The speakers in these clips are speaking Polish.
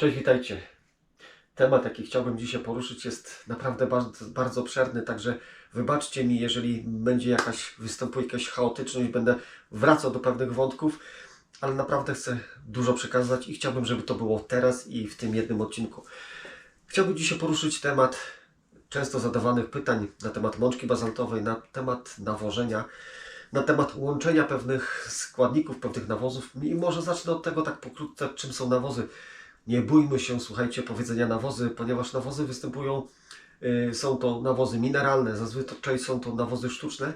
Cześć, witajcie. Temat, jaki chciałbym dzisiaj poruszyć, jest naprawdę bardzo, bardzo obszerny, także wybaczcie mi, jeżeli będzie jakaś, występuje jakaś chaotyczność, będę wracał do pewnych wątków, ale naprawdę chcę dużo przekazać i chciałbym, żeby to było teraz i w tym jednym odcinku. Chciałbym dzisiaj poruszyć temat często zadawanych pytań na temat mączki bazaltowej, na temat nawożenia, na temat łączenia pewnych składników, pewnych nawozów. I może zacznę od tego tak pokrótce, czym są nawozy. Nie bójmy się, słuchajcie, powiedzenia nawozy, ponieważ nawozy występują, y, są to nawozy mineralne, zazwyczaj są to nawozy sztuczne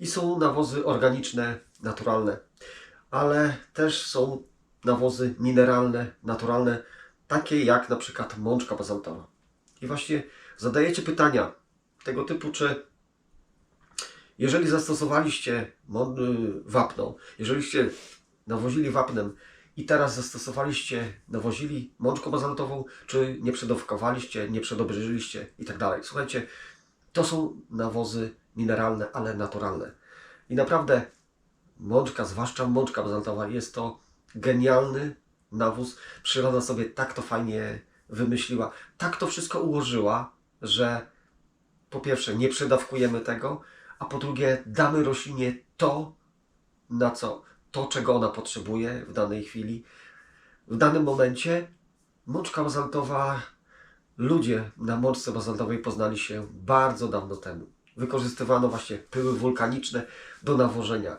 i są nawozy organiczne, naturalne. Ale też są nawozy mineralne, naturalne, takie jak na przykład mączka bazaltowa. I właśnie zadajecie pytania tego typu, czy jeżeli zastosowaliście y, wapno, jeżeliście nawozili wapnem i teraz zastosowaliście, nawozili mączką bazaltową, czy nie przedawkowaliście, nie przedobrzyliście i tak dalej. Słuchajcie, to są nawozy mineralne, ale naturalne. I naprawdę mączka, zwłaszcza mączka bazaltowa, jest to genialny nawóz. Przyroda sobie tak to fajnie wymyśliła, tak to wszystko ułożyła, że po pierwsze nie przedawkujemy tego, a po drugie damy roślinie to, na co, to czego ona potrzebuje w danej chwili. W danym momencie mączka bazaltowa, ludzie na mączce bazaltowej poznali się bardzo dawno temu. Wykorzystywano właśnie pyły wulkaniczne do nawożenia.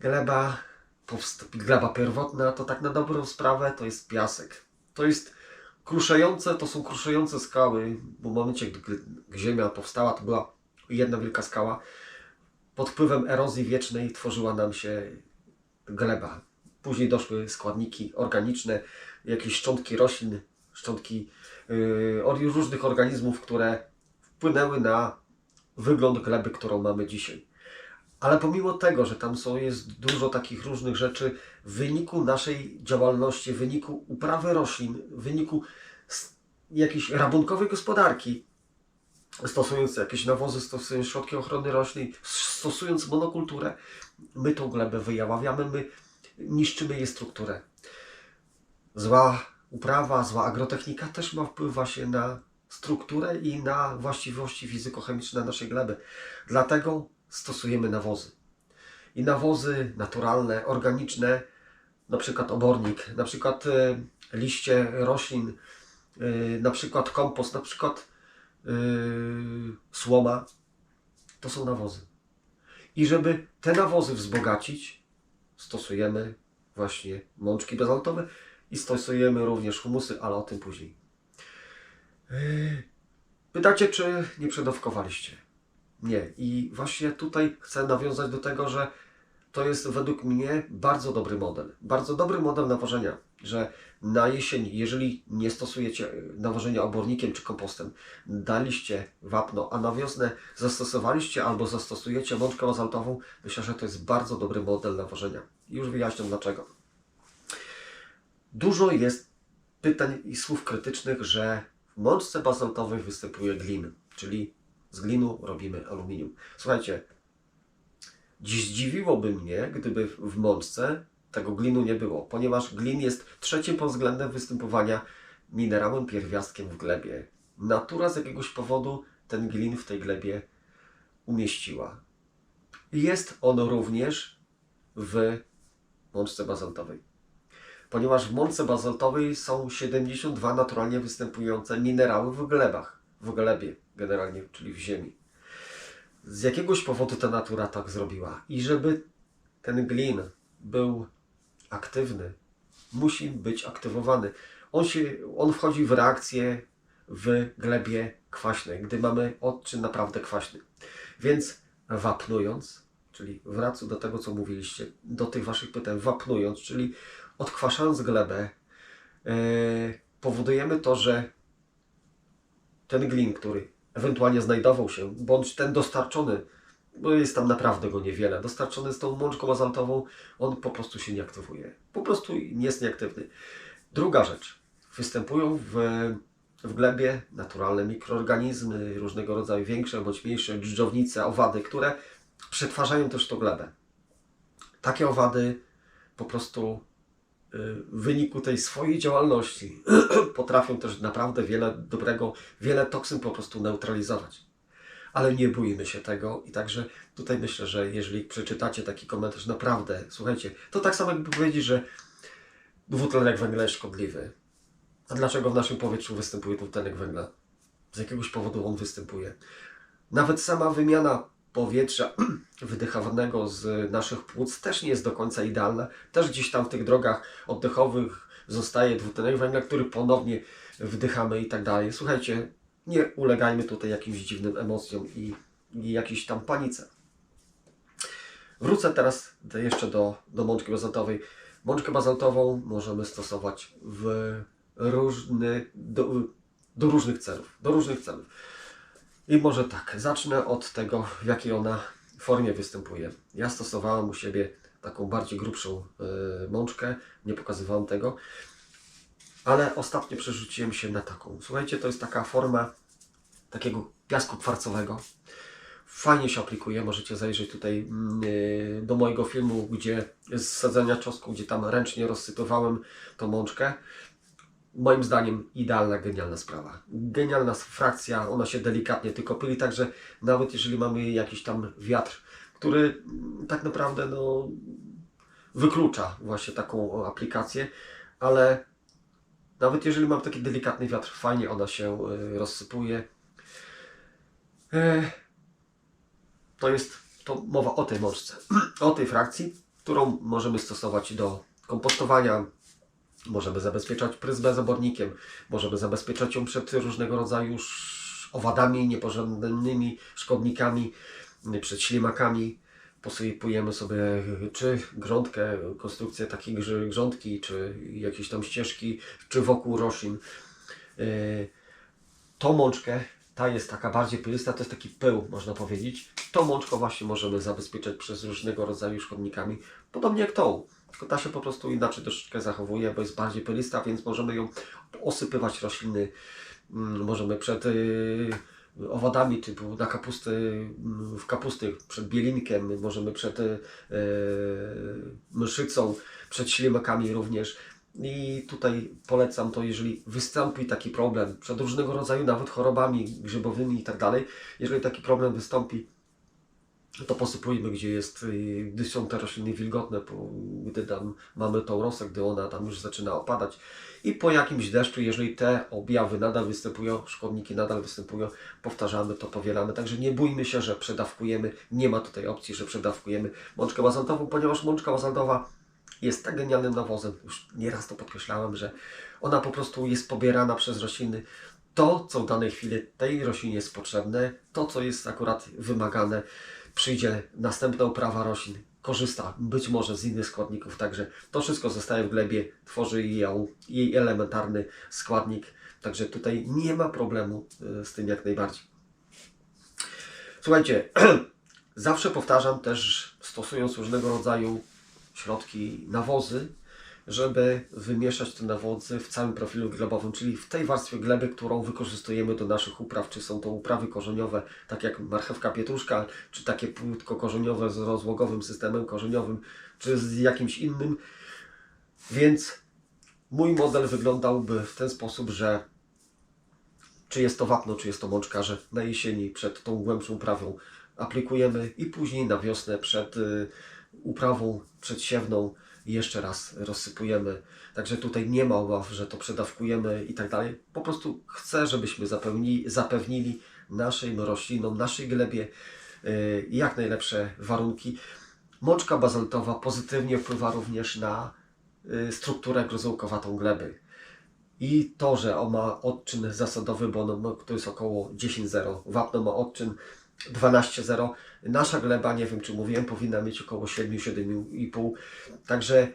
Gleba, gleba pierwotna to tak na dobrą sprawę to jest piasek. To jest kruszejące, to są kruszejące skały, bo w momencie, gdy ziemia powstała, to była jedna wielka skała. Pod wpływem erozji wiecznej tworzyła nam się gleba. Później doszły składniki organiczne, jakieś szczątki roślin, szczątki yy, różnych organizmów, które wpłynęły na wygląd gleby, którą mamy dzisiaj. Ale pomimo tego, że tam są, jest dużo takich różnych rzeczy, w wyniku naszej działalności, w wyniku uprawy roślin, w wyniku jakiejś rabunkowej gospodarki, stosując jakieś nawozy, stosując środki ochrony roślin, stosując monokulturę, my tą glebę wyjaławiamy, my niszczymy jej strukturę. Zła uprawa, zła agrotechnika też ma wpływ właśnie na strukturę i na właściwości fizykochemiczne naszej gleby. Dlatego stosujemy nawozy. I nawozy naturalne, organiczne, na przykład obornik, na przykład e, liście roślin, e, na przykład kompost, na przykład e, słoma, to są nawozy. I żeby te nawozy wzbogacić, stosujemy właśnie mączki bazaltowe i stosujemy również humusy, ale o tym później. Yy, Pytacie, czy nie przedawkowaliście? Nie. I właśnie tutaj chcę nawiązać do tego, że to jest według mnie bardzo dobry model. Bardzo dobry model nawożenia, że na jesień, jeżeli nie stosujecie y, nawożenia obornikiem czy kompostem, daliście wapno, a na wiosnę zastosowaliście albo zastosujecie mączkę bazaltową, myślę, że to jest bardzo dobry model nawożenia. Już wyjaśniam dlaczego. Dużo jest pytań i słów krytycznych, że w mączce bazaltowej występuje glin, czyli z glinu robimy aluminium. Słuchajcie, dziś zdziwiłoby mnie, gdyby w mączce tego glinu nie było, ponieważ glin jest trzecim pod względem występowania minerałem pierwiastkiem w glebie. Natura z jakiegoś powodu ten glin w tej glebie umieściła. Jest on również w mączce bazaltowej. Ponieważ w mączce bazaltowej są 72 naturalnie występujące minerały w glebach, w glebie generalnie, czyli w ziemi. Z jakiegoś powodu ta natura tak zrobiła. I żeby ten glin był aktywny, musi być aktywowany. On, się, on wchodzi w reakcję w glebie kwaśnej, gdy mamy odczyn naprawdę kwaśny. Więc wapnując, czyli wracam do tego, co mówiliście, do tych Waszych pytań, wapnując, czyli odkwaszając glebę, yy, powodujemy to, że ten glin, który ewentualnie znajdował się, bądź ten dostarczony, bo jest tam naprawdę go niewiele, dostarczony z tą mączką azaltową, on po prostu się nie aktywuje. Po prostu nie jest nieaktywny. Druga rzecz. Występują w, w glebie naturalne mikroorganizmy, różnego rodzaju większe bądź mniejsze, dżdżownice, owady, które przetwarzają też tą glebę. Takie owady po prostu w wyniku tej swojej działalności potrafią też naprawdę wiele dobrego, wiele toksyn po prostu neutralizować. Ale nie bójmy się tego i także tutaj myślę, że jeżeli przeczytacie taki komentarz, naprawdę, słuchajcie, to tak samo jakby powiedzieć, że dwutlenek węgla jest szkodliwy. A dlaczego w naszym powietrzu występuje dwutlenek węgla? Z jakiegoś powodu on występuje. Nawet sama wymiana powietrza wydychanego z naszych płuc też nie jest do końca idealna. Też gdzieś tam w tych drogach oddechowych zostaje dwutlenek węgla, który ponownie wdychamy i tak dalej. Słuchajcie, nie ulegajmy tutaj jakimś dziwnym emocjom i, i jakiejś tam panice. Wrócę teraz jeszcze do, do mączki bazaltowej. Mączkę bazaltową możemy stosować w różny, do, do różnych celów. Do różnych celów. I może tak, zacznę od tego, w jakiej ona formie występuje. Ja stosowałem u siebie taką bardziej grubszą y, mączkę, nie pokazywałem tego, ale ostatnio przerzuciłem się na taką. Słuchajcie, to jest taka forma takiego piasku kwarcowego. Fajnie się aplikuje, możecie zajrzeć tutaj mm, y, do mojego filmu, gdzie z sadzenia czosnku, gdzie tam ręcznie rozsypywałem tą mączkę. Moim zdaniem idealna, genialna sprawa. Genialna frakcja, ona się delikatnie tylko pyli, także nawet jeżeli mamy jakiś tam wiatr, który tak naprawdę no, wyklucza właśnie taką aplikację, ale nawet jeżeli mam taki delikatny wiatr, fajnie ona się y, rozsypuje. E, to jest to mowa o tej mączce, o tej frakcji, którą możemy stosować do kompostowania, Możemy zabezpieczać pryzmę zabornikiem, możemy zabezpieczać ją przed różnego rodzaju owadami, niepożądanymi szkodnikami, przed ślimakami. Posypujemy sobie czy grządkę, konstrukcję takiej grządki, czy jakieś tam ścieżki, czy wokół roślin. Y, Tą mączkę, ta jest taka bardziej pylista, to jest taki pył, można powiedzieć. Tą mączką właśnie możemy zabezpieczać przez różnego rodzaju szkodnikami, podobnie jak tą. Ta się po prostu inaczej troszeczkę zachowuje, bo jest bardziej pylista, więc możemy ją osypywać rośliny. Mm, Możemy przed y, owadami typu na kapusty, mm, w kapusty, przed bielinkiem, możemy przed y, y, mszycą, przed ślimakami również. I tutaj polecam to, jeżeli wystąpi taki problem, przed różnego rodzaju nawet chorobami grzybowymi i tak dalej, jeżeli taki problem wystąpi, to posypujmy, gdzie jest, y, gdy są te rośliny wilgotne, po- gdy tam mamy tą rosę, gdy ona tam już zaczyna opadać. I po jakimś deszczu, jeżeli te objawy nadal występują, szkodniki nadal występują, powtarzamy to, powielamy. Także nie bójmy się, że przedawkujemy. Nie ma tutaj opcji, że przedawkujemy mączkę bazaltową, ponieważ mączka bazaltowa jest tak genialnym nawozem. Już nieraz to podkreślałem, że ona po prostu jest pobierana przez rośliny. To, co w danej chwili tej roślinie jest potrzebne, to, co jest akurat wymagane, przyjdzie następna uprawa roślin, korzysta być może z innych składników, także to wszystko zostaje w glebie, tworzy jej elementarny składnik, także tutaj nie ma problemu y, z tym jak najbardziej. Słuchajcie, zawsze powtarzam też, stosując różnego rodzaju środki, nawozy, żeby wymieszać te nawozy w całym profilu glebowym, czyli w tej warstwie gleby, którą wykorzystujemy do naszych upraw, czy są to uprawy korzeniowe, tak jak marchewka, pietruszka, czy takie płytko-korzeniowe z rozłogowym systemem korzeniowym, czy z jakimś innym. Więc mój model wyglądałby w ten sposób, że czy jest to wapno, czy jest to mączka, że na jesieni przed tą głębszą uprawą aplikujemy i później na wiosnę przed y, uprawą przedsiewną jeszcze raz rozsypujemy. Także tutaj nie ma obaw, że to przedawkujemy i tak dalej. Po prostu chcę, żebyśmy zapewnili, zapewnili naszym roślinom, naszej glebie y, jak najlepsze warunki. Mączka bazaltowa pozytywnie wpływa również na y, strukturę gruzołkowatą gleby. I to, że on ma odczyn zasadowy, bo ma- to jest około 10,0, wapno ma odczyn 12,0. Nasza gleba, nie wiem czy mówiłem, powinna mieć około 7-7,5. Także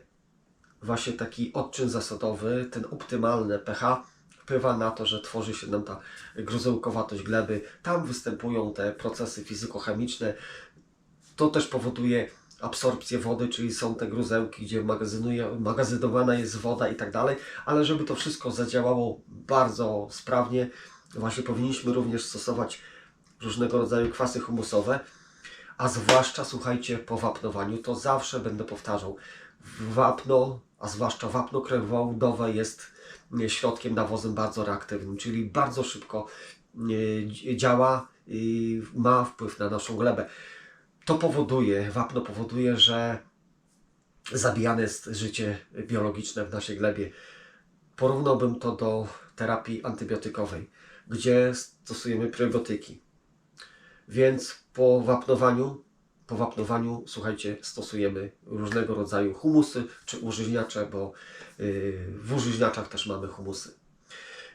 właśnie taki odczyn zasadowy, ten optymalny pH wpływa na to, że tworzy się nam ta gruzołkowatość gleby. Tam występują te procesy fizykochemiczne. To też powoduje absorpcję wody, czyli są te gruzełki, gdzie magazynowana jest woda i tak dalej, ale żeby to wszystko zadziałało bardzo sprawnie, właśnie powinniśmy również stosować różnego rodzaju kwasy humusowe, a zwłaszcza, słuchajcie, po wapnowaniu, to zawsze będę powtarzał, wapno, a zwłaszcza wapno krewoołdowe jest e, środkiem nawozem bardzo reaktywnym, czyli bardzo szybko e, dzi- działa i ma wpływ na naszą glebę. To powoduje, wapno powoduje, że zabijane jest życie biologiczne w naszej glebie. Porównałbym to do terapii antybiotykowej, gdzie stosujemy prebiotyki. Więc po wapnowaniu, po wapnowaniu, słuchajcie, stosujemy różnego rodzaju humusy czy użyźniacze, bo yy, w użyźniaczach też mamy humusy.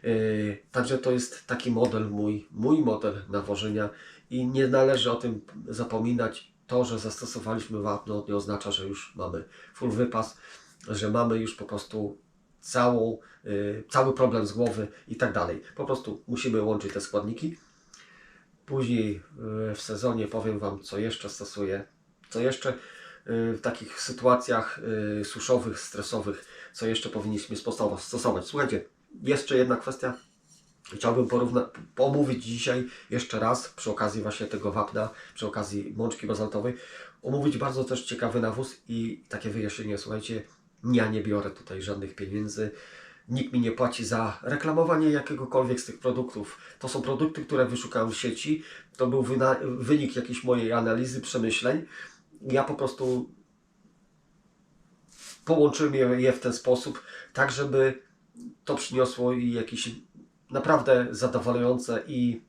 Yy, Także to jest taki model mój, mój model nawożenia i nie należy o tym zapominać. To, że zastosowaliśmy wapno nie oznacza, że już mamy full wypas, że mamy już po prostu całą, yy, cały problem z głowy i tak dalej. Po prostu musimy łączyć te składniki. Później yy, w sezonie powiem Wam, co jeszcze stosuję, co jeszcze yy, w takich sytuacjach yy, suszowych, stresowych, co jeszcze powinniśmy stosować. stosować. Słuchajcie, jeszcze jedna kwestia. Chciałbym porówna- omówić dzisiaj jeszcze raz, przy okazji właśnie tego wapna, przy okazji mączki bazaltowej, omówić bardzo też ciekawy nawóz i takie wyjaśnienie. Słuchajcie, ja nie biorę tutaj żadnych pieniędzy. Nikt mi nie płaci za reklamowanie jakiegokolwiek z tych produktów. To są produkty, które wyszukałem w sieci. To był wynik jakiejś mojej analizy, przemyśleń. Ja po prostu połączyłem je, je w ten sposób, tak żeby to przyniosło jakieś naprawdę zadowalające i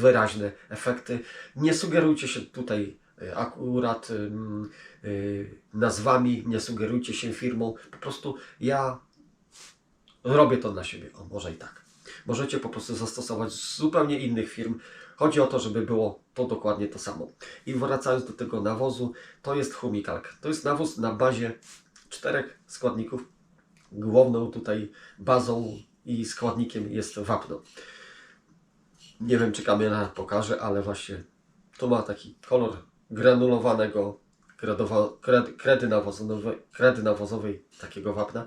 wyraźne efekty. Nie sugerujcie się tutaj e, akurat y, nazwami, nie sugerujcie się firmą. Po prostu ja robię to dla siebie. O, może i tak. Możecie po prostu zastosować z zupełnie innych firm. Chodzi o to, żeby było to dokładnie to samo. I wracając do tego nawozu, to jest humikalk. To jest nawóz na bazie czterech składników. Główną tutaj bazą i składnikiem jest wapno. Nie wiem, czy kamera pokaże, ale właśnie to ma taki kolor granulowanego kredowa, kred, kredy, nawozowej, kredy nawozowej takiego wapna.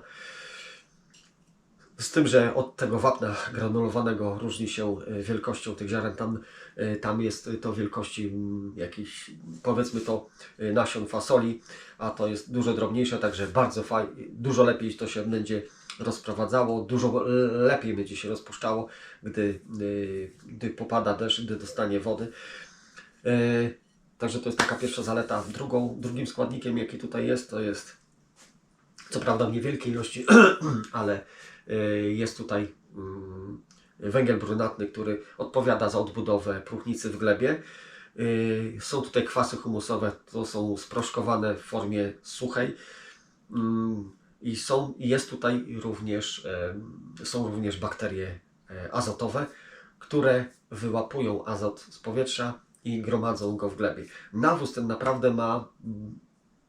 Z tym, że od tego wapna granulowanego różni się e, wielkością tych ziaren. Tam, e, tam jest to wielkości mm, jakichś, powiedzmy to, e, nasion fasoli, a to jest dużo drobniejsze, także bardzo fajnie, dużo lepiej to się będzie rozprowadzało, dużo lepiej będzie się rozpuszczało, gdy, gdy popada deszcz, gdy dostanie wody. Także to jest taka pierwsza zaleta. Drugą, drugim składnikiem, jaki tutaj jest, to jest co prawda w niewielkiej ilości, ale jest tutaj mm, węgiel brunatny, który odpowiada za odbudowę próchnicy w glebie. Y, Są tutaj kwasy humusowe, to są sproszkowane w formie suchej. Mm, I są, jest tutaj również, em, są również bakterie e, azotowe, które wyłapują azot z powietrza i gromadzą go w glebie. Nawóz ten naprawdę ma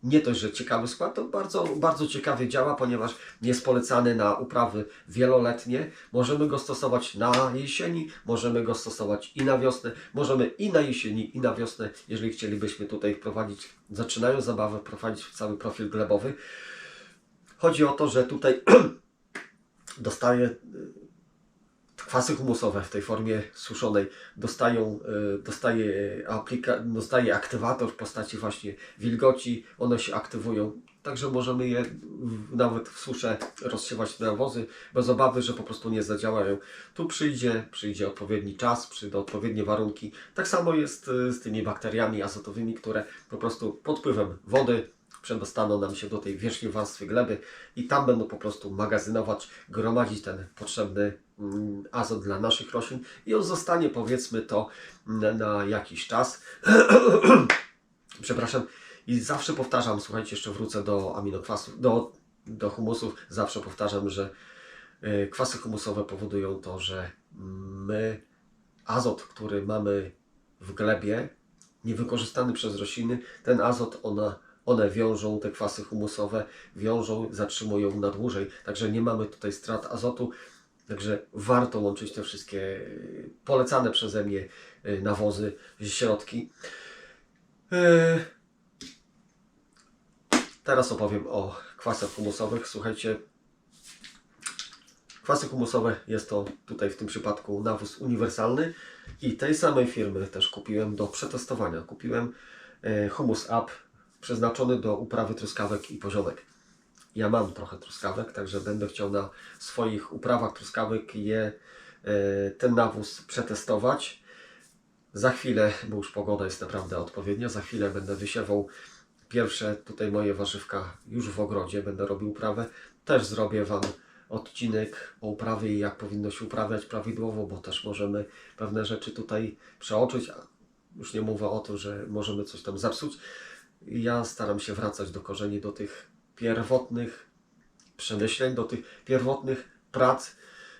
nie dość, że ciekawy skład, to bardzo, bardzo ciekawie działa, ponieważ jest polecany na uprawy wieloletnie. Możemy go stosować na jesieni, możemy go stosować i na wiosnę, możemy i na jesieni, i na wiosnę, jeżeli chcielibyśmy tutaj wprowadzić, zaczynają zabawę, wprowadzić cały profil glebowy. Chodzi o to, że tutaj dostaje kwasy humusowe w tej formie suszonej dostają, y, dostaje, aplika, dostaje aktywator w postaci właśnie wilgoci, one się aktywują, także możemy je nawet w suszę rozsiewać na nawozy bez obawy, że po prostu nie zadziałają. Tu przyjdzie, przyjdzie odpowiedni czas, przyjdą odpowiednie warunki. Tak samo jest y, z tymi bakteriami azotowymi, które po prostu pod wpływem wody przedostaną nam się do tej wierzchniej warstwy gleby i tam będą po prostu magazynować, gromadzić ten potrzebny mm, azot dla naszych roślin i on zostanie powiedzmy to na, na jakiś czas. Przepraszam. I zawsze powtarzam, słuchajcie, jeszcze wrócę do aminokwasów, do, do humusów, zawsze powtarzam, że y, kwasy humusowe powodują to, że my azot, który mamy w glebie, niewykorzystany przez rośliny, ten azot ona, one wiążą, te kwasy humusowe wiążą, zatrzymują na dłużej, także nie mamy tutaj strat azotu, także warto łączyć te wszystkie y, polecane przeze mnie y, nawozy, środki. Yy, Teraz opowiem o kwasach humusowych. Słuchajcie, kwasy humusowe jest to tutaj w tym przypadku nawóz uniwersalny i tej samej firmy też kupiłem do przetestowania. Kupiłem Humus Up przeznaczony do uprawy truskawek i poziomek. Ja mam trochę truskawek, także będę chciał na swoich uprawach truskawek je, e, ten nawóz przetestować. Za chwilę, bo już pogoda jest naprawdę odpowiednia, za chwilę będę wysiewał pierwsze tutaj moje warzywka już w ogrodzie, będę robił uprawę. Też zrobię Wam odcinek o uprawie i jak powinno się uprawiać prawidłowo, bo też możemy pewne rzeczy tutaj przeoczyć. Już nie mówię o tym, że możemy coś tam zepsuć. Ja staram się wracać do korzeni, do tych pierwotnych przemyśleń, do tych pierwotnych prac,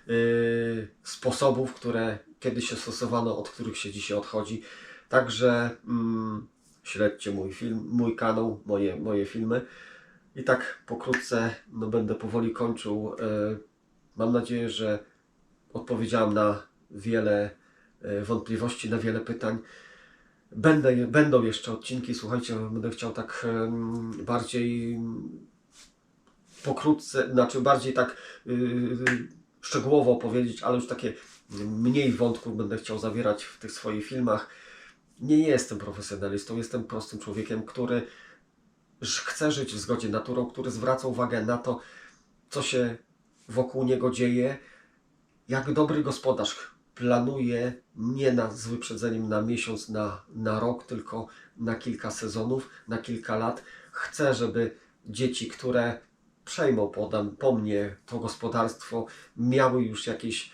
yy, sposobów, które kiedyś się stosowano, od których się dzisiaj odchodzi. Także mm, śledźcie mój film, mój kanał, moje, moje filmy. I tak pokrótce no, będę powoli kończył. Yy, mam nadzieję, że odpowiedziałem na wiele yy, wątpliwości, na wiele pytań. Będę, będą jeszcze odcinki, słuchajcie, będę chciał tak bardziej pokrótce, znaczy bardziej tak yy, szczegółowo opowiedzieć, ale już takie mniej wątków będę chciał zawierać w tych swoich filmach. Nie jestem profesjonalistą, jestem prostym człowiekiem, który chce żyć w zgodzie z naturą, który zwraca uwagę na to, co się wokół niego dzieje, jak dobry gospodarz planuje nie na, z wyprzedzeniem na miesiąc, na, na rok, tylko na kilka sezonów, na kilka lat. Chcę, żeby dzieci, które przejmą podam, po mnie to gospodarstwo, miały już jakieś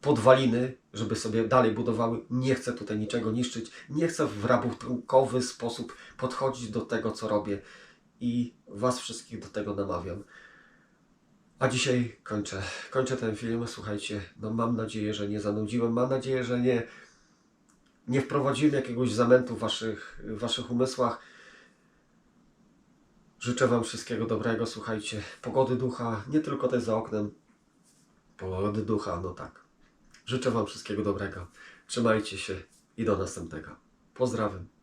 podwaliny, żeby sobie dalej budowały. Nie chcę tutaj niczego niszczyć. Nie chcę w rabunkowy sposób podchodzić do tego, co robię. I Was wszystkich do tego namawiam. A dzisiaj kończę. Kończę ten film. Słuchajcie, no mam nadzieję, że nie zanudziłem. Mam nadzieję, że nie, nie wprowadziłem jakiegoś zamętu w waszych, w waszych umysłach. Życzę Wam wszystkiego dobrego. Słuchajcie, pogody ducha, nie tylko te za oknem. Pogody ducha, no tak. Życzę Wam wszystkiego dobrego. Trzymajcie się i do następnego. Pozdrawiam.